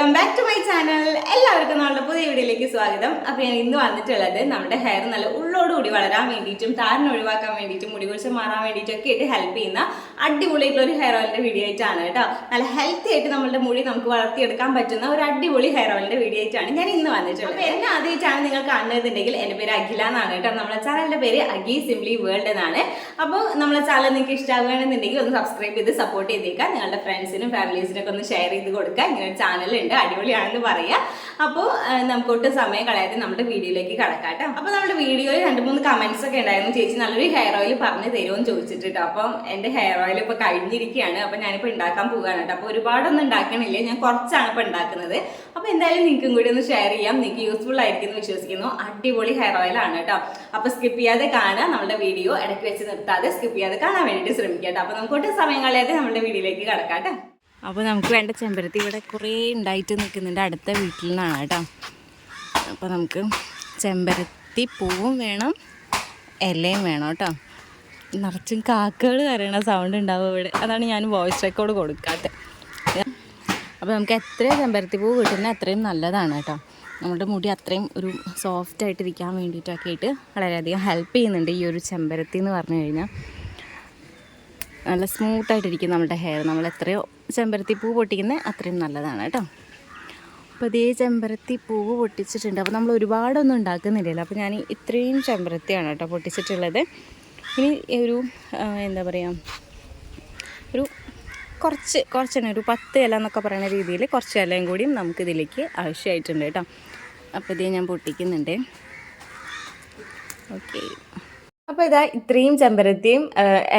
Welcome back to my channel എല്ലാവർക്കും നമ്മുടെ പുതിയ വീഡിയോയിലേക്ക് സ്വാഗതം. അപ്പോൾ ഞാൻ ഇന്ന് വന്നിട്ടുള്ളത് നമ്മുടെ ഹെയർ നല്ല ഉള്ളോടുകൂടി വളരാൻ വേണ്ടിയിട്ടും താരൻ ഒഴിവാക്കാൻ വേണ്ടിയിട്ടും മുടി കുറിച്ച് മാറാൻ വേണ്ടിയിട്ടും ഒക്കെ ആയിട്ട് ഹെൽപ്പ് ചെയ്യുന്ന അടിപൊളിയായിട്ടുള്ള ഒരു ഹെയർ ഓയിലിന്റെ വീഡിയോ ആയിട്ടാണ് കേട്ടോ. നല്ല ഹെൽത്തി ആയിട്ട് നമ്മുടെ മുടി നമുക്ക് വളർത്തിയെടുക്കാൻ പറ്റുന്ന ഒരു അടിപൊളി ഹെയർ ഓയിലിന്റെ വീഡിയോ ആയിട്ടാണ് ഞാൻ ഇന്ന് വന്നിട്ടുള്ളത്. അപ്പോൾ എന്നെ ആദ്യമായിട്ടാണ് നിങ്ങൾ കാണുന്നതെന്നുണ്ടെങ്കിൽ എന്റെ പേര് അഖില എന്നാണ് കേട്ടോ. നമ്മുടെ ചാനലിന്റെ പേര് അഗി സിംപ്ലി വേൾഡ് എന്നാണ്. അപ്പോൾ നമ്മുടെ ചാനൽ നിങ്ങൾക്ക് ഇഷ്ടമാവുകയാണെന്നുണ്ടെങ്കിൽ ഒന്ന് സബ്സ്ക്രൈബ് ചെയ്ത് സപ്പോർട്ട് ചെയ്തേക്കാം നിങ്ങളുടെ ഫ്രണ്ട്സിനും ഫാമിലീസിനൊക്കെ ഒന്ന് ഷെയർ ചെയ്ത് കൊടുക്കുക. ഇങ്ങനെ ഒരു ചാനലുണ്ട് അടിപൊളിയാണെന്ന് പറയാം. അപ്പോൾ നമുക്ക് ഒട്ടും സമയം കളയാതെ നമ്മുടെ വീഡിയോയിലേക്ക് കടക്കാട്ടോ അപ്പോൾ നമ്മുടെ വീഡിയോയിൽ രണ്ട് മൂന്ന് കമൻസ് ഒക്കെ ഉണ്ടായിരുന്നു. ചേച്ചി നല്ലൊരു ഹെയർ ഓയിൽ പറഞ്ഞു തരുമെന്ന് ചോദിച്ചിട്ട് കേട്ടോ. അപ്പം എന്റെ ഹെയർ ഓയിൽ ഇപ്പോൾ കഴിഞ്ഞിരിക്കുകയാണ്. അപ്പം ഞാനിപ്പോൾ ഉണ്ടാക്കാൻ പോവുകയാണ് കേട്ടോ. അപ്പോൾ ഒരുപാടൊന്നും ഉണ്ടാക്കണില്ല. ഞാൻ കുറച്ചാണ് ഇപ്പോൾ ഉണ്ടാക്കുന്നത്. അപ്പോൾ എന്തായാലും നിങ്ങൾക്കും കൂടി ഒന്ന് ഷെയർ ചെയ്യാം. നിങ്ങൾക്ക് യൂസ്ഫുൾ ആയിരിക്കും എന്ന് വിശ്വസിക്കുന്നു. അടിപൊളി ഹെയർ ഓയിലാണ് കേട്ടോ. അപ്പോൾ സ്കിപ്പ് ചെയ്യാതെ കാണുക. നമ്മുടെ വീഡിയോ ഇടയ്ക്ക് വെച്ച് നിർത്താതെ സ്കിപ്പ് ചെയ്യാതെ കാണാൻ വേണ്ടിയിട്ട് ശ്രമിക്കാം കേട്ടോ. അപ്പോൾ നമുക്ക് ഒട്ടും സമയം കളയാതെ നമ്മുടെ വീഡിയോയിലേക്ക് കടക്കാം കേട്ടോ. അപ്പോൾ നമുക്ക് വേണ്ട ചെമ്പരത്തി ഇവിടെ കുറേ ഉണ്ടായിട്ട് നിൽക്കുന്നുണ്ട്. അടുത്ത വീട്ടിൽ നിന്നാണ് കേട്ടോ. അപ്പോൾ നമുക്ക് ചെമ്പരത്തി പൂവും വേണം ഇലയും വേണം കേട്ടോ. നിറച്ചും കാക്കകൾ കരയണ സൗണ്ട് ഉണ്ടാവും ഇവിടെ. അതാണ് ഞാൻ വോയിസ് റെക്കോർഡ് കൊടുക്കാത്തത് അപ്പോൾ നമുക്ക് എത്രയും ചെമ്പരത്തി പൂ കിട്ടുന്ന അത്രയും നല്ലതാണ് കേട്ടോ. നമ്മുടെ മുടി അത്രയും ഒരു സോഫ്റ്റ് ആയിട്ടിരിക്കാൻ വേണ്ടിയിട്ടൊക്കെ ആയിട്ട് വളരെയധികം ഹെൽപ്പ് ചെയ്യുന്നുണ്ട് ഈ ഒരു ചെമ്പരത്തി എന്ന് പറഞ്ഞു കഴിഞ്ഞാൽ. നല്ല സ്മൂത്തായിട്ടിരിക്കും നമ്മുടെ ഹെയർ. നമ്മൾ എത്രയോ ചെമ്പരത്തി പൂ പൊട്ടിക്കുന്നത് അത്രയും നല്ലതാണ് കേട്ടോ. അപ്പോൾ ഇതേ ചെമ്പരത്തി പൂവ് പൊട്ടിച്ചിട്ടുണ്ട്. അപ്പോൾ നമ്മൾ ഒരുപാടൊന്നും ഉണ്ടാക്കുന്നില്ലല്ലോ. അപ്പോൾ ഞാൻ ഇത്രയും ചെമ്പരത്തിയാണ് കേട്ടോ പൊട്ടിച്ചിട്ടുള്ളത്. ഇനി ഒരു എന്താ പറയുക ഒരു കുറച്ച് കുറച്ച് തന്നെ ഒരു പത്ത് ഇല എന്നൊക്കെ പറയുന്ന രീതിയിൽ കുറച്ച് ഇലയും കൂടിയും നമുക്കിതിലേക്ക് ആവശ്യമായിട്ടുണ്ട് കേട്ടോ. അപ്പോൾ ഇതേ ഞാൻ പൊട്ടിക്കുന്നുണ്ട്. ഓക്കെ. അപ്പോൾ ഇതാ ഇത്രയും ചെമ്പരത്തിയും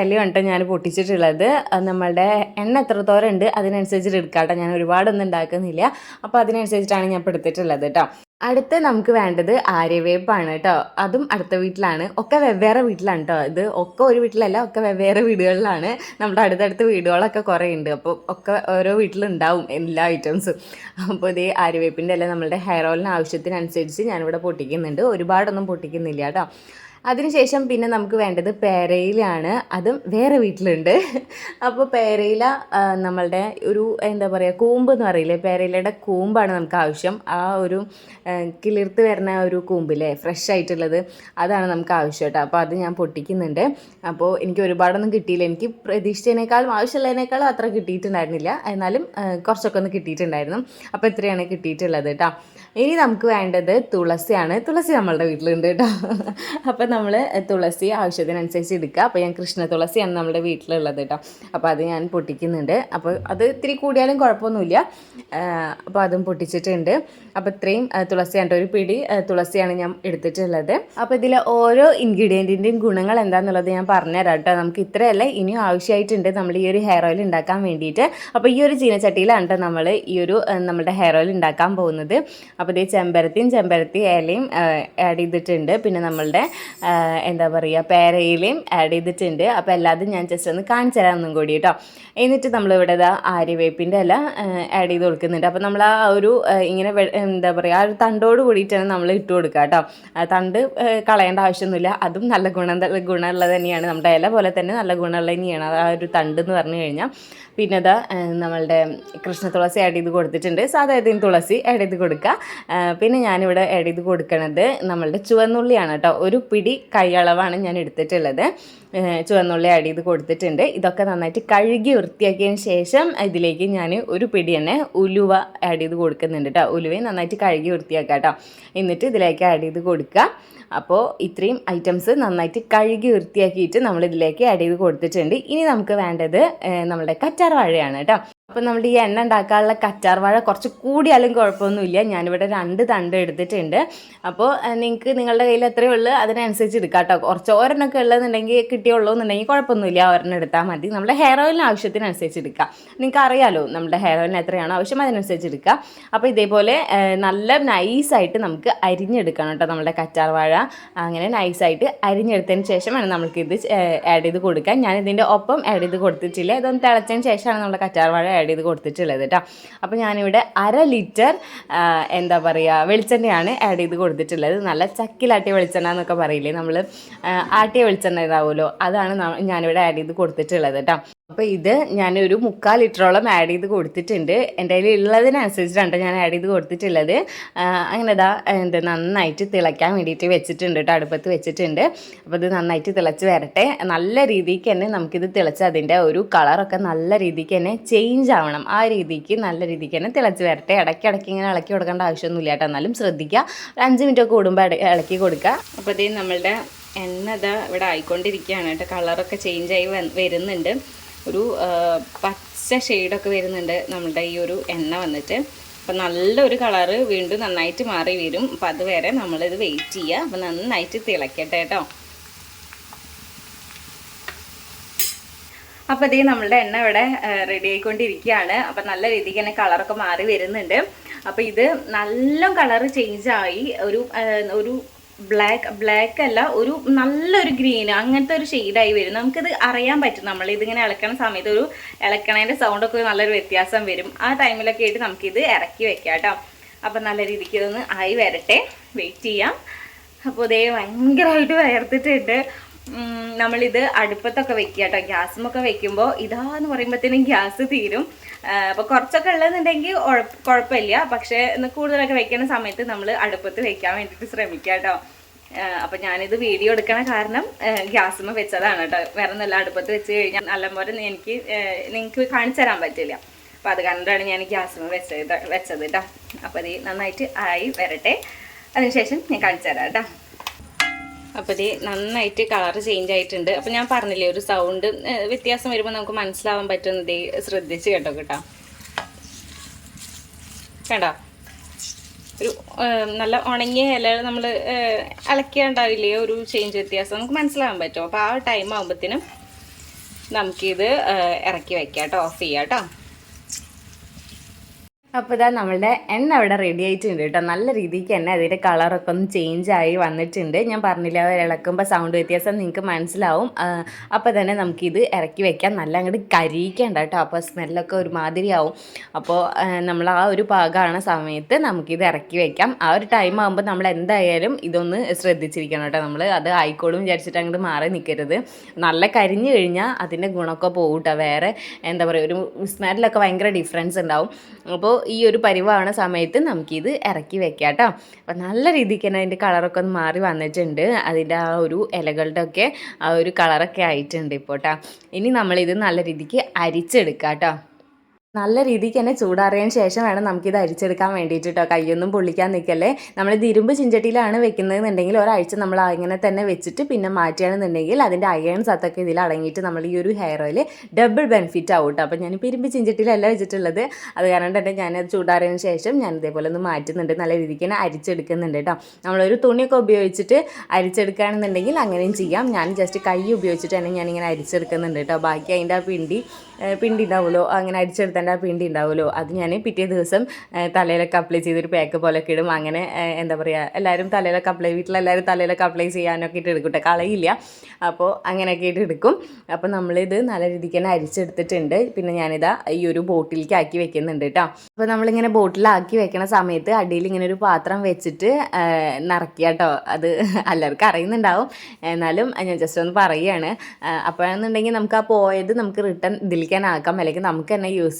ഇലയും കേട്ടോ ഞാൻ പൊട്ടിച്ചിട്ടുള്ളത്. നമ്മളുടെ എണ്ണ എത്രത്തോരം ഉണ്ട് അതിനനുസരിച്ചിട്ട് എടുക്കാം കേട്ടോ ഞാൻ ഒരുപാടൊന്നും ഉണ്ടാക്കുന്നില്ല. അപ്പോൾ അതിനനുസരിച്ചിട്ടാണ് ഞാൻ ഇപ്പോൾ എടുത്തിട്ടുള്ളത് കേട്ടോ അടുത്ത് നമുക്ക് വേണ്ടത് ആര്യവേപ്പാണ് കേട്ടോ അതും അടുത്ത വീട്ടിലാണ്. ഒക്കെ വെവ്വേറെ വീട്ടിലാണ് കേട്ടോ ഇത്. ഒക്കെ ഒരു വീട്ടിലല്ല ഒക്കെ വെവ്വേറെ വീടുകളിലാണ്. നമ്മുടെ അടുത്തടുത്ത് വീടുകളൊക്കെ കുറേ ഉണ്ട്. അപ്പോൾ ഒക്കെ ഓരോ വീട്ടിലുണ്ടാവും എല്ലാ ഐറ്റംസും അപ്പോൾ ഇതേ ആര്യവേപ്പിന്റെ എല്ലാം നമ്മളുടെ ഹെയർ ഓയിലിന് ആവശ്യത്തിനനുസരിച്ച് ഞാനിവിടെ പൊട്ടിക്കുന്നുണ്ട്. ഒരുപാടൊന്നും പൊട്ടിക്കുന്നില്ല കേട്ടോ അതിനുശേഷം പിന്നെ നമുക്ക് വേണ്ടത് പേരയിലാണ്. അതും വേറെ വീട്ടിലുണ്ട്. അപ്പോൾ പേരയില നമ്മളുടെ ഒരു എന്താ പറയുക കൂമ്പ് എന്ന് പറയില്ലേ? പേരയിലയുടെ കൂമ്പാണ് നമുക്ക് ആവശ്യം. ആ ഒരു കിളിർത്ത് വരുന്ന ഒരു കൂമ്പില്ലേ? ഫ്രഷ് ആയിട്ടുള്ളത് അതാണ് നമുക്ക് ആവശ്യം കേട്ടോ. അപ്പോൾ അത് ഞാൻ പൊട്ടിക്കുന്നുണ്ട്. അപ്പോൾ എനിക്ക് ഒരുപാടൊന്നും കിട്ടിയില്ല. എനിക്ക് പ്രതീക്ഷിച്ചതിനേക്കാളും ആവശ്യമുള്ളതിനേക്കാളും അത്ര കിട്ടിയിട്ടുണ്ടായിരുന്നില്ല. എന്നാലും കുറച്ചൊക്കെ ഒന്ന് കിട്ടിയിട്ടുണ്ടായിരുന്നു. അപ്പോൾ എത്രയാണ് കിട്ടിയിട്ടുള്ളത് കേട്ടോ. ഇനി നമുക്ക് വേണ്ടത് തുളസിയാണ്. തുളസി നമ്മളുടെ വീട്ടിലുണ്ട് കേട്ടോ. അപ്പോൾ നമ്മൾ തുളസി ആവശ്യത്തിനനുസരിച്ച് എടുക്കുക. അപ്പോൾ ഞാൻ കൃഷ്ണ തുളസിയാണ് നമ്മുടെ വീട്ടിലുള്ളത് കേട്ടോ. അപ്പോൾ അത് ഞാൻ പൊട്ടിക്കുന്നുണ്ട്. അപ്പോൾ അത് ഇത്തിരി കൂടിയാലും കുഴപ്പമൊന്നുമില്ല. അപ്പോൾ അതും പൊട്ടിച്ചിട്ടുണ്ട്. അപ്പോൾ ഇത്രയും തുളസി തുളസിയാണ് ഒരു പിടി തുളസിയാണ് ഞാൻ എടുത്തിട്ടുള്ളത്. അപ്പോൾ ഇതിലെ ഓരോ ഇൻഗ്രീഡിയന്റിന്റെയും ഗുണങ്ങൾ എന്താണെന്നുള്ളത് ഞാൻ പറഞ്ഞുതരാം കേട്ടോ. നമുക്ക് ഇത്രയല്ല ഇനിയും ആവശ്യമായിട്ടുണ്ട് നമ്മൾ ഈ ഒരു ഹെയർ ഓയിൽ ഉണ്ടാക്കാൻ വേണ്ടിയിട്ട്. അപ്പോൾ ഈ ഒരു ചീനച്ചട്ടിയിലാണ് കേട്ടോ നമ്മൾ ഈ ഒരു നമ്മുടെ ഹെയർ ഓയിൽ ഉണ്ടാക്കാൻ പോകുന്നത്. അപ്പോൾ ഇതേ ചെമ്പരത്തിയും ചെമ്പരത്തി ഇലയും ആഡ് ചെയ്തിട്ടുണ്ട്. പിന്നെ നമ്മളുടെ എന്താ പറയുക പേരയിലയും ആഡ് ചെയ്തിട്ടുണ്ട്. അപ്പോൾ എല്ലാതും ഞാൻ ജസ്റ്റ് ഒന്ന് കാണിച്ചു തരാം ഒന്നും കൂടി കേട്ടോ. എന്നിട്ട് നമ്മളിവിടെ ആര്യവേപ്പിന്റെ ഇല ആഡ് ചെയ്ത് കൊടുക്കുന്നുണ്ട്. അപ്പോൾ നമ്മൾ ആ ഒരു ഇങ്ങനെ എന്താ പറയുക ആ ഒരു തണ്ടോട് കൂടിയിട്ടാണ് നമ്മൾ ഇട്ട് കൊടുക്കുക കേട്ടോ തണ്ട് കളയേണ്ട ആവശ്യമൊന്നുമില്ല. അതും നല്ല ഗുണം ഗുണമുള്ളത് തന്നെയാണ്. നമ്മുടെ ഇല പോലെ തന്നെ നല്ല ഗുണമുള്ളത് തന്നെയാണ് ആ ഒരു തണ്ട് എന്ന് പറഞ്ഞു കഴിഞ്ഞാൽ പിന്നെ അതാ നമ്മളുടെ കൃഷ്ണ തുളസി ആഡ് ചെയ്ത് കൊടുത്തിട്ടുണ്ട്. സാധാ ഈ തുളസി ആഡ് ചെയ്ത് കൊടുക്കുക പിന്നെ ഞാനിവിടെ ആഡ് ചെയ്ത് കൊടുക്കണത് നമ്മളുടെ ചുവന്നുള്ളിയാണ് കേട്ടോ ഒരു പിടി കൈയളവാണ് ഞാൻ എടുത്തിട്ടുള്ളത്. ചുവന്നുള്ളി ആഡ് ചെയ്ത് കൊടുത്തിട്ടുണ്ട്. ഇതൊക്കെ നന്നായിട്ട് കഴുകി വൃത്തിയാക്കിയതിന് ശേഷം ഇതിലേക്ക് ഞാൻ ഒരു പിടി തന്നെ ഉലുവ ആഡ് ചെയ്ത് കൊടുക്കുന്നുണ്ട് കേട്ടോ ഉലുവയും നന്നായിട്ട് കഴുകി വൃത്തിയാക്കാം കേട്ടോ എന്നിട്ട് ഇതിലേക്ക് ആഡ് ചെയ്ത് കൊടുക്കുക. അപ്പോൾ ഇത്രയും ഐറ്റംസ് നന്നായിട്ട് കഴുകി വൃത്തിയാക്കിയിട്ട് നമ്മൾ ഇതിലേക്ക് ആഡ് ചെയ്ത് കൊടുത്തിട്ടുണ്ട്. ഇനി നമുക്ക് വേണ്ടത് നമ്മുടെ കറ്റാർ വാഴയാണ് കേട്ടോ അപ്പോൾ നമ്മൾ ഈ എണ്ണ ഉണ്ടാക്കാനുള്ള കറ്റാർ വാഴ കുറച്ച് കൂടിയാലും കുഴപ്പമൊന്നുമില്ല ഞാനിവിടെ രണ്ട് തണ്ട് എടുത്തിട്ടുണ്ട്. അപ്പോൾ നിങ്ങൾക്ക് നിങ്ങളുടെ കയ്യിൽ എത്രയേ ഉള്ളൂ? അതിനനുസരിച്ച് എടുക്കാം കേട്ടോ കുറച്ച് ഒരെണ്ണമൊക്കെ ഉള്ളതെന്നുണ്ടെങ്കിൽ കിട്ടിയുള്ളൂ എന്നുണ്ടെങ്കിൽ കുഴപ്പമൊന്നുമില്ല ഒരെണ്ണം എടുത്താൽ മതി. നമ്മുടെ ഹെയർ ഓയിലിന് ആവശ്യത്തിനനുസരിച്ച് എടുക്കാം. നിങ്ങൾക്ക് അറിയാലോ നമ്മുടെ ഹെയർ ഓയിലിന് എത്രയാണോ ആവശ്യം അതിനനുസരിച്ച് എടുക്കാം. അപ്പോൾ ഇതേപോലെ നല്ല നൈസായിട്ട് നമുക്ക് അരിഞ്ഞെടുക്കണം കേട്ടോ നമ്മുടെ കറ്റാർ വാഴ. അങ്ങനെ നൈസായിട്ട് അരിഞ്ഞെടുത്തതിന് ശേഷമാണ് ഇത് ആഡ് ചെയ്ത് കൊടുക്കാം ഞാൻ ഇതിന്റെ ഒപ്പം ആഡ് ചെയ്ത് കൊടുത്തിട്ടില്ല. ഇതൊന്ന് തിളച്ചതിന് ശേഷമാണ് നമ്മുടെ കറ്റാർ വാഴ ആഡ് ചെയ്ത് കൊടുത്തിട്ടുള്ളത് കേട്ടോ അപ്പോൾ ഞാനിവിടെ അര ലിറ്റർ എന്താ പറയുക വെളിച്ചെണ്ണയാണ് ആഡ് ചെയ്ത് കൊടുത്തിട്ടുള്ളത്. നല്ല ചക്കിലാട്ടിയ വെളിച്ചെണ്ണ എന്നൊക്കെ പറയില്ലേ നമ്മൾ ആട്ടിയ വെളിച്ചെണ്ണ ഇതാവുമല്ലോ അതാണ് ഞാനിവിടെ ആഡ് ചെയ്ത് കൊടുത്തിട്ടുള്ളത് കേട്ടോ അപ്പോൾ ഇത് ഞാനൊരു മുക്കാൽ ലിറ്ററോളം ആഡ് ചെയ്ത് കൊടുത്തിട്ടുണ്ട്. എന്റെ കയ്യിൽ ഉള്ളതിനനുസരിച്ചിട്ടാണ് ഞാൻ ആഡ് ചെയ്ത് കൊടുത്തിട്ടുള്ളത്. അങ്ങനെ ഇതാ എന്ത് നന്നായിട്ട് തിളയ്ക്കാൻ വേണ്ടിയിട്ട് വെച്ചിട്ടുണ്ട് കേട്ടോ അടുപ്പത്ത് വെച്ചിട്ടുണ്ട്. അപ്പോൾ ഇത് നന്നായിട്ട് തിളച്ച് വരട്ടെ. നല്ല രീതിക്ക് തന്നെ നമുക്കിത് തിളച്ച് അതിന്റെ ഒരു കളറൊക്കെ നല്ല രീതിക്ക് തന്നെ ചേഞ്ച് ആവണം. ആ രീതിക്ക് നല്ല രീതിക്ക് തന്നെ തിളച്ച് വരട്ടെ. ഇടയ്ക്ക് ഇടയ്ക്ക് ഇങ്ങനെ ഇളക്കി കൊടുക്കേണ്ട ആവശ്യമൊന്നുമില്ല കേട്ടോ എന്നാലും ശ്രദ്ധിക്കുക. ഒരു അഞ്ച് മിനിറ്റ് ഒക്കെ കൂടുമ്പോൾ ഇളക്കി കൊടുക്കുക. അപ്പോൾ ഇത് നമ്മളുടെ എണ്ണ ഇതാ ഇവിടെ ആയിക്കൊണ്ടിരിക്കുകയാണ് കേട്ടോ കളറൊക്കെ ചേഞ്ച് ആയി വരുന്നുണ്ട്. ഒരു പച്ച ഷെയ്ഡൊക്കെ വരുന്നുണ്ട് നമ്മളുടെ ഈ ഒരു എണ്ണ വന്നിട്ട്. അപ്പം നല്ലൊരു കളറ് വീണ്ടും നന്നായിട്ട് മാറി വരും. അപ്പം അതുവരെ നമ്മളിത് വെയിറ്റ് ചെയ്യുക അപ്പം നന്നായിട്ട് തിളക്കട്ടെ കേട്ടോ അപ്പോൾ ഇതേ നമ്മളുടെ എണ്ണ ഇവിടെ റെഡി ആയിക്കൊണ്ടിരിക്കുകയാണ്. അപ്പം നല്ല രീതിക്ക് തന്നെ കളറൊക്കെ മാറി വരുന്നുണ്ട്. അപ്പോൾ ഇത് നല്ല കളർ ചേഞ്ചായി ഒരു ഒരു ബ്ലാക്ക് ബ്ലാക്ക് അല്ല ഒരു നല്ലൊരു ഗ്രീൻ അങ്ങനത്തെ ഒരു ഷെയ്ഡായി വരും. നമുക്കിത് അറിയാൻ പറ്റും. നമ്മൾ ഇതിങ്ങനെ ഇളക്കണ സമയത്ത് ഒരു ഇളക്കണേന്റെ സൗണ്ടൊക്കെ നല്ലൊരു വ്യത്യാസം വരും. ആ ടൈമിലൊക്കെ ആയിട്ട് നമുക്കിത് ഇറക്കി വെക്കാം കേട്ടോ. അപ്പം നല്ല രീതിക്ക് ഇതൊന്ന് ആയി വരട്ടെ. വെയിറ്റ് ചെയ്യാം. അപ്പോൾ ഇതേ ഭയങ്കരമായിട്ട് വയർത്തിട്ടുണ്ട്. നമ്മളിത് അടുപ്പത്തൊക്കെ വെക്കുക കേട്ടോ. ഗ്യാസുമൊക്കെ വെക്കുമ്പോൾ ഇതാന്ന് പറയുമ്പോഴത്തേനും ഗ്യാസ് തീരും. അപ്പോൾ കുറച്ചൊക്കെ ഉള്ളതെന്നുണ്ടെങ്കിൽ കുഴപ്പമില്ല. പക്ഷേ കൂടുതലൊക്കെ വെക്കുന്ന സമയത്ത് നമ്മൾ അടുപ്പത്ത് വെക്കാൻ വേണ്ടിയിട്ട് ശ്രമിക്കുക കേട്ടോ. അപ്പം ഞാനിത് വീഡിയോ എടുക്കണ കാരണം ഗ്യാസിന് വെച്ചതാണ് കേട്ടോ. വേറെ നല്ല അടുപ്പത്ത് വെച്ച് കഴിഞ്ഞാൽ നല്ലപോലെ എനിക്ക് നിങ്ങൾക്ക് കാണിച്ചു തരാൻ പറ്റില്ല. അപ്പോൾ അത് കണ്ടാണ് ഞാൻ ഗ്യാസിന് വെച്ചത് വെച്ചത് കേട്ടോ. അപ്പോൾ ഇത് നന്നായിട്ട് ആയി വരട്ടെ. അതിനുശേഷം ഞാൻ കാണിച്ചു തരാം കേട്ടോ. അപ്പോൾ ഇത് നന്നായിട്ട് കളർ ചേഞ്ച് ആയിട്ടുണ്ട്. അപ്പോൾ ഞാൻ പറഞ്ഞില്ലേ ഒരു സൗണ്ട് വ്യത്യാസം വരുമ്പോൾ നമുക്ക് മനസ്സിലാവാൻ പറ്റുന്നത് ശ്രദ്ധിച്ച് കേട്ടോ കേട്ടോ. കണ്ടോ? ഒരു നല്ല ഉണങ്ങിയ ഇല നമ്മൾ അലക്കിയാണ്ടാവില്ലേ ഒരു ചേഞ്ച് വ്യത്യാസം. നമുക്ക് മനസ്സിലാവാൻ പറ്റും. അപ്പോൾ ആ ടൈം ആകുമ്പോഴത്തേനും നമുക്കിത് ഇറക്കി വെക്കാം കേട്ടോ ഓഫ് ചെയ്യാം കേട്ടോ. അപ്പോൾ ഇതാ നമ്മളുടെ എണ്ണ അവിടെ റെഡി ആയിട്ടുണ്ട് കേട്ടോ നല്ല രീതിക്ക് തന്നെ അതിന്റെ കളറൊക്കെ ഒന്ന് ചേഞ്ച് ആയി വന്നിട്ടുണ്ട്. ഞാൻ പറഞ്ഞില്ല ഇളക്കുമ്പോൾ സൗണ്ട് വ്യത്യാസം നിങ്ങൾക്ക് മനസ്സിലാവും. അപ്പോൾ തന്നെ നമുക്കിത് ഇറക്കി വെക്കാം. നല്ല അങ്ങോട്ട് കരിയിക്കേണ്ട കേട്ടോ അപ്പോൾ സ്മെല്ലൊക്കെ ഒരുമാതിരി ആവും. അപ്പോൾ നമ്മൾ ആ ഒരു പാകമാണ് സമയത്ത് നമുക്കിത് ഇറക്കി വെക്കാം. ആ ഒരു ടൈം ആകുമ്പോൾ നമ്മൾ എന്തായാലും ഇതൊന്ന് ശ്രദ്ധിച്ചിരിക്കണം കേട്ടോ നമ്മൾ അത് ആയിക്കോളും വിചാരിച്ചിട്ട് അങ്ങോട്ട് മാറി നിൽക്കരുത് നല്ല കരിഞ്ഞു കഴിഞ്ഞാൽ അതിന്റെ ഗുണമൊക്കെ പോകും കേട്ടോ വേറെ എന്താ പറയുക ഒരു സ്മെല്ലൊക്കെ ഭയങ്കര ഡിഫറൻസ് ഉണ്ടാവും. അപ്പോൾ ഈ ഒരു പരിവാവണ സമയത്ത് നമുക്കിത് ഇറക്കി വെക്കാം കേട്ടോ അപ്പം നല്ല രീതിക്ക് തന്നെ അതിന്റെ കളറൊക്കെ ഒന്ന് മാറി വന്നിട്ടുണ്ട്. അതിന്റെ ആ ഒരു ഇലകളുടെ ഒക്കെ ആ ഒരു കളറൊക്കെ ആയിട്ടുണ്ട് ഇപ്പോൾ കേട്ടോ ഇനി നമ്മളിത് നല്ല രീതിക്ക് അരിച്ചെടുക്കാം കേട്ടോ നല്ല രീതിക്ക് തന്നെ ചൂടാറിയതിന് ശേഷം വേണം നമുക്കിത് അരിച്ചെടുക്കാൻ വേണ്ടിയിട്ട് കേട്ടോ കയ്യൊന്നും പൊള്ളിക്കാൻ നിൽക്കല്ലേ. നമ്മളിത് ഇരുമ്പ് ചിഞ്ചട്ടിയിലാണ് വെക്കുന്നതെന്നുണ്ടെങ്കിൽ ഒരാഴ്ച നമ്മൾ അങ്ങനെ തന്നെ വെച്ചിട്ട് പിന്നെ മാറ്റുകയാണെന്നുണ്ടെങ്കിൽ അതിന്റെ അയൺ സത്തൊക്കെ ഇതിൽ അടങ്ങിയിട്ട് നമ്മൾ ഈ ഒരു ഹെയർ ഓയിൽ ഡബിൾ ബെനിഫിറ്റ് ആവും കേട്ടോ. അപ്പോൾ ഞാനിപ്പോൾ ഇരുമ്പ് ചിഞ്ചട്ടിയിലല്ല വെച്ചിട്ടുള്ളത്. അത് കാരണം തന്നെ ഞാനത് ചൂടാറിയതിന് ശേഷം ഞാൻ ഇതേപോലെ ഒന്ന് മാറ്റുന്നുണ്ട്. നല്ല രീതിക്ക് തന്നെ അരിച്ചെടുക്കുന്നുണ്ട് കേട്ടോ. നമ്മളൊരു തുണിയൊക്കെ ഉപയോഗിച്ചിട്ട് അരിച്ചെടുക്കുകയാണെന്നുണ്ടെങ്കിൽ അങ്ങനെയും ചെയ്യാം. ഞാൻ ജസ്റ്റ് കൈ ഉപയോഗിച്ചിട്ട് തന്നെ ഞാനിങ്ങനെ അരിച്ചെടുക്കുന്നുണ്ട് കേട്ടോ. ബാക്കി അതിന്റെ ആ പിണ്ടി പിണ്ടി ഉണ്ടാവുമല്ലോ അങ്ങനെ അരിച്ചെടുത്തതിന്റെ ആ പിണ്ടി ഉണ്ടാവുമല്ലോ. അത് ഞാൻ പിറ്റേ ദിവസം തലയിലൊക്കെ അപ്ലൈ ചെയ്തൊരു പാക്ക് പോലൊക്കെ ഇടും. അങ്ങനെ എന്താ പറയുക എല്ലാവരും തലയിലൊക്കെ അപ്ലൈ വീട്ടിലെല്ലാവരും തലയിലൊക്കെ അപ്ലൈ ചെയ്യാനൊക്കെ ഇട്ട് എടുക്കട്ടെ കേട്ടോ കളയില്ല. അപ്പോൾ അങ്ങനെയൊക്കെ ഇട്ട് എടുക്കും. അപ്പോൾ നമ്മളിത് നല്ല രീതിക്ക് തന്നെ അരിച്ചെടുത്തിട്ടുണ്ട്. പിന്നെ ഞാനിതാ ഈ ഒരു ബോട്ടിലേക്ക് ആക്കി വെക്കുന്നുണ്ട് കേട്ടോ അപ്പോൾ നമ്മളിങ്ങനെ ബോട്ടിലാക്കി വെക്കണ സമയത്ത് അടിയിൽ ഇങ്ങനെ ഒരു പാത്രം വെച്ചിട്ട് നിറക്കുക കേട്ടോ അത് എല്ലാവർക്കും അറിയുന്നുണ്ടാവും. എന്നാലും ഞാൻ ജസ്റ്റ് ഒന്ന് പറയുകയാണ് അപ്പോഴെന്നുണ്ടെങ്കിൽ നമുക്ക് ആ പോയത് നമുക്ക് റിട്ടേൺ ഇതിലേക്കാനാക്കാം അല്ലെങ്കിൽ നമുക്ക് തന്നെ യൂസ്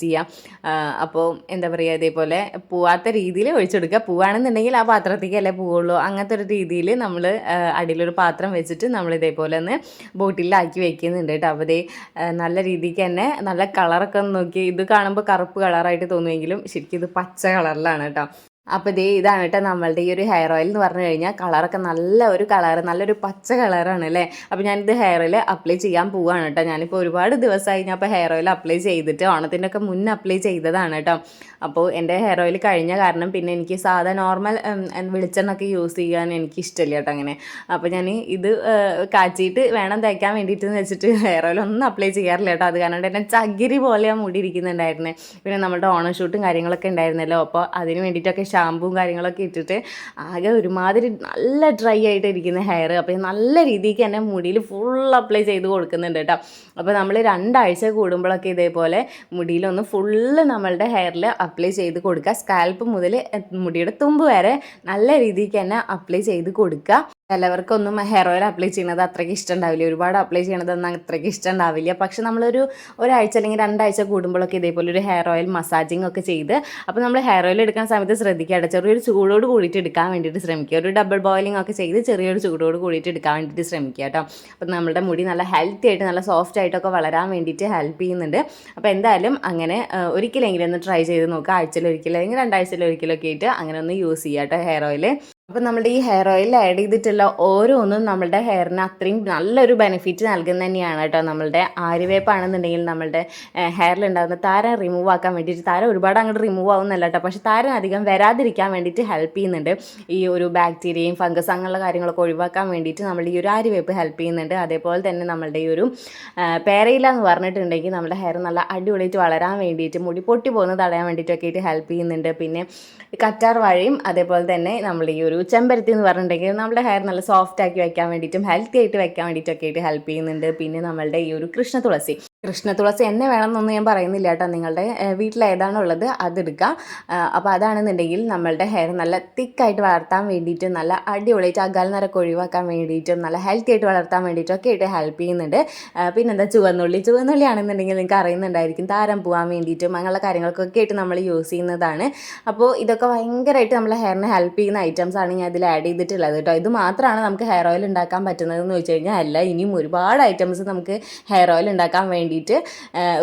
അപ്പോൾ എന്താ പറയുക ഇതേപോലെ പോവാത്ത രീതിയിൽ ഒഴിച്ചെടുക്കുക. പോവുകയാണെന്നുണ്ടെങ്കിൽ ആ പാത്രത്തേക്ക് അല്ലേ പോവുള്ളൂ. അങ്ങനത്തെ ഒരു രീതിയിൽ നമ്മൾ അടിയിലൊരു പാത്രം വെച്ചിട്ട് നമ്മൾ ഇതേപോലെ ഒന്ന് ബോട്ടിലാക്കി വെക്കുന്നുണ്ട് കേട്ടോ. അപ്പോൾ നല്ല രീതിക്ക് തന്നെ നല്ല കളറൊക്കെ ഒന്ന് നോക്കി. ഇത് കാണുമ്പോൾ കറുപ്പ് കളറായിട്ട് തോന്നുമെങ്കിലും ശരിക്കും ഇത് പച്ച കളറിലാണ് കേട്ടോ. അപ്പോൾ ദേ ഇതാണ് കേട്ടോ നമ്മളുടെ ഈ ഒരു ഹെയർ ഓയിൽ എന്ന് പറഞ്ഞു കഴിഞ്ഞാൽ കളറൊക്കെ നല്ല ഒരു കളർ നല്ലൊരു പച്ച കളറാണ് അല്ലേ അപ്പോൾ ഞാനിത് ഹെയറിൽ അപ്ലൈ ചെയ്യാൻ പോവുകയാണ് കേട്ടോ ഞാനിപ്പോൾ ഒരുപാട് ദിവസമായി ഞാൻ ഇപ്പോൾ ഹെയർ ഓയിൽ അപ്ലൈ ചെയ്തിട്ട് ഓണത്തിന്റെ ഒക്കെ മുന്നേ അപ്ലൈ ചെയ്തതാണ് കേട്ടോ അപ്പോൾ എന്റെ ഹെയർ ഓയിൽ കഴിഞ്ഞ കാരണം പിന്നെ എനിക്ക് സാധാ നോർമൽ വെളിച്ചെണ്ണൊക്കെ യൂസ് ചെയ്യാൻ എനിക്ക് ഇഷ്ടമില്ല കേട്ടോ അങ്ങനെ. അപ്പോൾ ഞാൻ ഇത് കാച്ചിയിട്ട് വേണം തയ്ക്കാൻ വേണ്ടിയിട്ട് എന്ന് വെച്ചിട്ട് ഹെയർ ഓയിൽ ഒന്നും അപ്ലൈ ചെയ്യാറില്ല കേട്ടോ അത് കാരണം എന്നെ ചകിരി പോലെ മുടി ഇരിക്കുന്നുണ്ടായിരുന്നേ. പിന്നെ നമ്മുടെ ഓണം ഷൂട്ടും കാര്യങ്ങളൊക്കെ ഉണ്ടായിരുന്നല്ലോ. അപ്പോൾ അതിന് വേണ്ടിയിട്ടൊക്കെ ഷാമ്പുവും കാര്യങ്ങളൊക്കെ ഇട്ടിട്ട് ആകെ ഒരുമാതിരി നല്ല ഡ്രൈ ആയിട്ട് ഇരിക്കുന്ന ഹെയർ അപ്പോൾ നല്ല രീതിക്ക് തന്നെ മുടിയിൽ ഫുൾ അപ്ലൈ ചെയ്ത് കൊടുക്കുന്നുണ്ട് കേട്ടോ. അപ്പോൾ നമ്മൾ രണ്ടാഴ്ച കൂടുമ്പോഴൊക്കെ ഇതേപോലെ മുടിയിലൊന്ന് ഫുള്ള് നമ്മളുടെ ഹെയറിൽ അപ്ലൈ ചെയ്ത് കൊടുക്കുക. സ്കാൽപ്പ് മുതൽ മുടിയുടെ തുമ്പ് വരെ നല്ല രീതിക്ക് തന്നെ അപ്ലൈ ചെയ്ത് കൊടുക്കുക. ചിലവർക്കൊന്നും ഹെയർ ഓയിൽ അപ്ലൈ ചെയ്യണത് അത്രയ്ക്ക് ഇഷ്ടമുണ്ടാവില്ല. ഒരുപാട് അപ്ലൈ ചെയ്യണതൊന്നും അത്രയ്ക്ക് ഇഷ്ടമുണ്ടാവില്ല. പക്ഷെ നമ്മളൊരു ഒരാഴ്ച അല്ലെങ്കിൽ രണ്ടാഴ്ച കൂടുമ്പോഴൊക്കെ ഇതേപോലെ ഒരു ഹെയർ ഓയിൽ മസാജിങ് ഒക്കെ ചെയ്ത് അപ്പോൾ നമ്മൾ ഹെയർ ഓയിൽ എടുക്കാൻ സമയത്ത് ശ്രദ്ധിക്കുക ചെറിയൊരു ചൂടോട് കൂടിയിട്ട് എടുക്കാൻ വേണ്ടിയിട്ട് ശ്രമിക്കുക. ഒരു ഡബിൾ ബോയിലിംഗ് ഒക്കെ ചെയ്ത് ചെറിയൊരു ചൂടോട് കൂടിയിട്ട് എടുക്കാൻ വേണ്ടിയിട്ട് ശ്രമിക്കുക കേട്ടോ. അപ്പോൾ നമ്മുടെ മുടി നല്ല ഹെൽത്തി ആയിട്ട് നല്ല സോഫ്റ്റ് ആയിട്ടൊക്കെ വളരാൻ വേണ്ടിയിട്ട് ഹെൽപ്പ് ചെയ്യുന്നുണ്ട്. അപ്പോൾ എന്തായാലും അങ്ങനെ ഒരിക്കലെങ്കിലും ഒന്ന് ട്രൈ ചെയ്ത് നോക്കുക. ആഴ്ചയിൽ ഒരിക്കലും അല്ലെങ്കിൽ രണ്ടാഴ്ചയിൽ ഒരിക്കലൊക്കെ ആയിട്ട് അങ്ങനെ ഒന്ന് യൂസ് ചെയ്യുക കേട്ടോ ഹെയർ ഓയിൽ അപ്പോൾ നമ്മുടെ ഈ ഹെയർ ഓയിൽ ആഡ് ചെയ്തിട്ടുള്ള ഓരോന്നും നമ്മുടെ ഹെയറിന് അത്രയും നല്ലൊരു ബെനിഫിറ്റ് നൽകുന്ന തന്നെയാണ് കേട്ടോ. നമ്മളുടെ ആര്യവേപ്പാണെന്നുണ്ടെങ്കിൽ നമ്മളുടെ ഹെയറിൽ ഉണ്ടാകുന്ന താരം റിമൂവ് ആക്കാൻ വേണ്ടിയിട്ട് താര ഒരുപാട് അങ്ങോട്ട് റിമൂവ് ആവുന്നല്ല കേട്ടോ. പക്ഷേ താരം അധികം വരാതിരിക്കാൻ വേണ്ടിയിട്ട് ഹെൽപ്പ് ചെയ്യുന്നുണ്ട്. ഈ ഒരു ബാക്ടീരിയയും ഫംഗസ് അങ്ങനെയുള്ള കാര്യങ്ങളൊക്കെ ഒഴിവാക്കാൻ വേണ്ടിയിട്ട് നമ്മൾ ഈ ഒരു ആര്യവേപ്പ് ഹെൽപ്പ് ചെയ്യുന്നുണ്ട്. അതേപോലെ തന്നെ നമ്മളുടെ ഈ ഒരു പേരയില്ല പേരയില എന്ന് പറഞ്ഞിട്ടുണ്ടെങ്കിൽ നമ്മുടെ ഹെയർ നല്ല അടിപൊളിയായിട്ട് വളരാൻ വേണ്ടിയിട്ട് മുടി പൊട്ടി പോകുന്നത് തടയാൻ വേണ്ടിയിട്ടൊക്കെ ആയിട്ട് ഹെൽപ്പ് ചെയ്യുന്നുണ്ട്. പിന്നെ കറ്റാർ വാഴയും അതേപോലെ തന്നെ നമ്മൾ ഈ ഒരു ചെമ്പരത്തി എന്ന് പറഞ്ഞിട്ടുണ്ടെങ്കിൽ നമ്മുടെ ഹെയർ നല്ല സോഫ്റ്റ് ആക്കി വെക്കാൻ വേണ്ടിയിട്ടും ഹെൽത്തി ആയിട്ട് വെക്കാൻ വേണ്ടിയിട്ടൊക്കെ ആയിട്ട് ഹെൽപ്പ് ചെയ്യുന്നുണ്ട്. പിന്നെ നമ്മളുടെ ഈ ഒരു കൃഷ്ണ തുളസി. കൃഷ്ണ തുളസി എന്നെ വേണമെന്നൊന്നും ഞാൻ പറയുന്നില്ല കേട്ടോ. നിങ്ങളുടെ വീട്ടിൽ വീട്ടിൽ ഏതാണുള്ളത് അതെടുക്കുക അപ്പോൾ അതാണെന്നുണ്ടെങ്കിൽ നമ്മളുടെ ഹെയർ നല്ല തിക്കായിട്ട് വളർത്താൻ വേണ്ടിയിട്ട് നല്ല അടിപൊളിയായിട്ട് അകാലനരക്ക് ഒഴിവാക്കാൻ വേണ്ടിയിട്ടും നല്ല ഹെൽത്തി ആയിട്ട് വളർത്താൻ വേണ്ടിയിട്ടും ഒക്കെ ആയിട്ട് ഹെൽപ്പ് ചെയ്യുന്നുണ്ട്. പിന്നെന്താ ചുവന്നുള്ളി. ചുവന്നുള്ളി ആണെന്നുണ്ടെങ്കിൽ നിങ്ങൾക്ക് അറിയുന്നുണ്ടായിരിക്കും. താരം പോകാൻ വേണ്ടിയിട്ടും അങ്ങനെയുള്ള കാര്യങ്ങൾക്കൊക്കെ ആയിട്ട് നമ്മൾ യൂസ് ചെയ്യുന്നതാണ്. അപ്പോൾ ഇതൊക്കെ ഭയങ്കരമായിട്ട് നമ്മളെ ഹെയറിനെ ഹെൽപ്പ് ചെയ്യുന്ന ഐറ്റംസ് ആണ്. ഞാൻ ഇതിൽ ആഡ് ചെയ്തിട്ടുള്ളത് കേട്ടോ. ഇത് മാത്രമാണ് നമുക്ക് ഹെയർ ഓയിൽ ഉണ്ടാക്കാൻ പറ്റുന്നതെന്ന് വെച്ച് കഴിഞ്ഞാൽ അല്ല ഇനിയും ഒരുപാട് ഐറ്റംസ് നമുക്ക് ഹെയർ ഓയിൽ ഉണ്ടാക്കാൻ വേണ്ടിയിട്ട്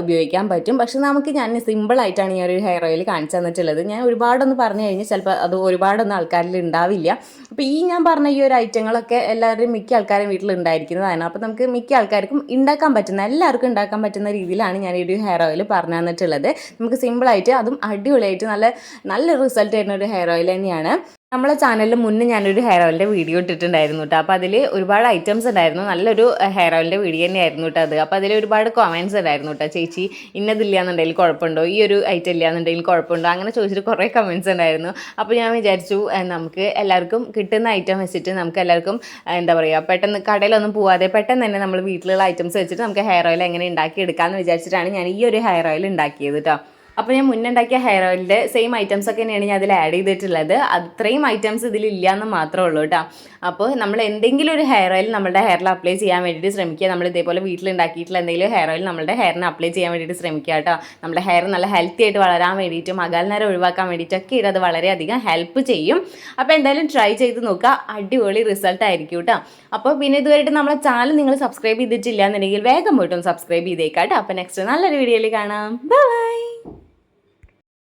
ഉപയോഗിക്കാൻ പറ്റും. പക്ഷെ നമുക്ക് ഞാൻ സിമ്പിളായിട്ടാണ് ഈ ഒരു ഹെയർ ഓയിൽ കാണിച്ചു തന്നിട്ടുള്ളത്. ഞാൻ ഒരുപാടൊന്ന് പറഞ്ഞു കഴിഞ്ഞാൽ ചിലപ്പോൾ അത് ഒരുപാടൊന്നും ആൾക്കാരിൽ ഉണ്ടാവില്ല. അപ്പോൾ ഈ ഞാൻ പറഞ്ഞ ഈ ഒരു ഐറ്റങ്ങളൊക്കെ എല്ലാവരുടെയും മിക്ക ആൾക്കാരും വീട്ടിൽ ഉണ്ടായിരിക്കുന്നതാണ്. അപ്പോൾ നമുക്ക് മിക്ക ആൾക്കാർക്കും ഉണ്ടാക്കാൻ പറ്റുന്ന എല്ലാവർക്കും ഉണ്ടാക്കാൻ പറ്റുന്ന രീതിയിലാണ് ഞാൻ ഈ ഒരു ഹെയർ ഓയിൽ പറഞ്ഞു തന്നിട്ടുള്ളത്. നമുക്ക് സിമ്പിളായിട്ട് അതും അടിപൊളിയായിട്ട് നല്ല നല്ല റിസൾട്ട് തരുന്ന ഒരു ഹെയർ ഓയിൽ തന്നെയാണ്. നമ്മളെ ചാനലിൽ മുന്നേ ഞാനൊരു ഹെയർ ഓയിലിന്റെ വീഡിയോ ഇട്ടിട്ടുണ്ടായിരുന്നു കേട്ടോ അപ്പോൾ അതിൽ ഒരുപാട് ഐറ്റംസ് ഉണ്ടായിരുന്നു. നല്ലൊരു ഹെയർ ഓയിലിന്റെ വീഡിയോ തന്നെയായിരുന്നു കേട്ടോ അത്. അപ്പോൾ അതിൽ ഒരുപാട് കമൻസ് ഉണ്ടായിരുന്നു കേട്ടോ ചേച്ചി ഇന്നതില്ല എന്നുണ്ടെങ്കിൽ കുഴപ്പമുണ്ടോ? ഈ ഒരു ഐറ്റം ഇല്ല എന്നുണ്ടെങ്കിൽ കുഴപ്പമുണ്ടോ? അങ്ങനെ ചോദിച്ചിട്ട് കുറേ കമൻസ് ഉണ്ടായിരുന്നു. അപ്പോൾ ഞാൻ വിചാരിച്ചു നമുക്ക് എല്ലാവർക്കും കിട്ടുന്ന ഐറ്റം വെച്ചിട്ട് നമുക്ക് എല്ലാവർക്കും എന്താ പറയുക പെട്ടെന്ന് കടയിലൊന്നും പോവാതെ പെട്ടെന്ന് തന്നെ നമ്മൾ വീട്ടിലുള്ള ഐറ്റംസ് വെച്ചിട്ട് നമുക്ക് ഹെയർ ഓയിൽ എങ്ങനെ ഉണ്ടാക്കി എടുക്കാമെന്ന് വിചാരിച്ചിട്ടാണ് ഞാൻ ഈ ഒരു ഹെയർ ഓയിൽ ഉണ്ടാക്കിയത് കേട്ടോ അപ്പോൾ ഞാൻ മുന്നേ ഉണ്ടാക്കിയ ഹെയർ ഓയിലിന്റെ സെയിം ഐറ്റംസ് ഒക്കെ തന്നെയാണ് ഞാൻ അതിൽ ആഡ് ചെയ്തിട്ടുള്ളത്. അത്രയും ഐറ്റംസ് ഇതിലില്ല എന്ന് മാത്രമേ ഉള്ളൂ കേട്ടോ അപ്പോൾ നമ്മൾ എന്തെങ്കിലും ഒരു ഹെയർ ഓയിൽ നമ്മുടെ ഹെയറിൽ അപ്ലൈ ചെയ്യാൻ വേണ്ടിയിട്ട് ശ്രമിക്കുക. നമ്മൾ ഇതേപോലെ വീട്ടിൽ ഉണ്ടാക്കിയിട്ടുള്ള എന്തെങ്കിലും ഹെയർ ഓയിൽ നമ്മുടെ ഹെയറിന് അപ്ലൈ ചെയ്യാൻ വേണ്ടിയിട്ട് ശ്രമിക്കുക കേട്ടോ നമ്മുടെ ഹെയർ നല്ല ഹെൽത്തി ആയിട്ട് വളരാൻ വേണ്ടിയിട്ടും അകൽനേരം ഒഴിവാക്കാൻ വേണ്ടിയിട്ടൊക്കെ ഇത് അത് വളരെയധികം ഹെൽപ്പ് ചെയ്യും. അപ്പോൾ എന്തായാലും ട്രൈ ചെയ്ത് നോക്കുക. അടിപൊളി റിസൾട്ട് ആയിരിക്കും കേട്ടോ അപ്പോൾ പിന്നെ ഇതുവരെയായിട്ട് നമ്മളെ ചാനൽ നിങ്ങൾ സബ്സ്ക്രൈബ് ചെയ്തിട്ടില്ല എന്നുണ്ടെങ്കിൽ വേഗം പോയിട്ടും സബ്സ്ക്രൈബ് ചെയ്തേക്കാം കേട്ടോ അപ്പോൾ നെക്സ്റ്റ് നല്ലൊരു വീഡിയോയിൽ കാണാം. ബൈ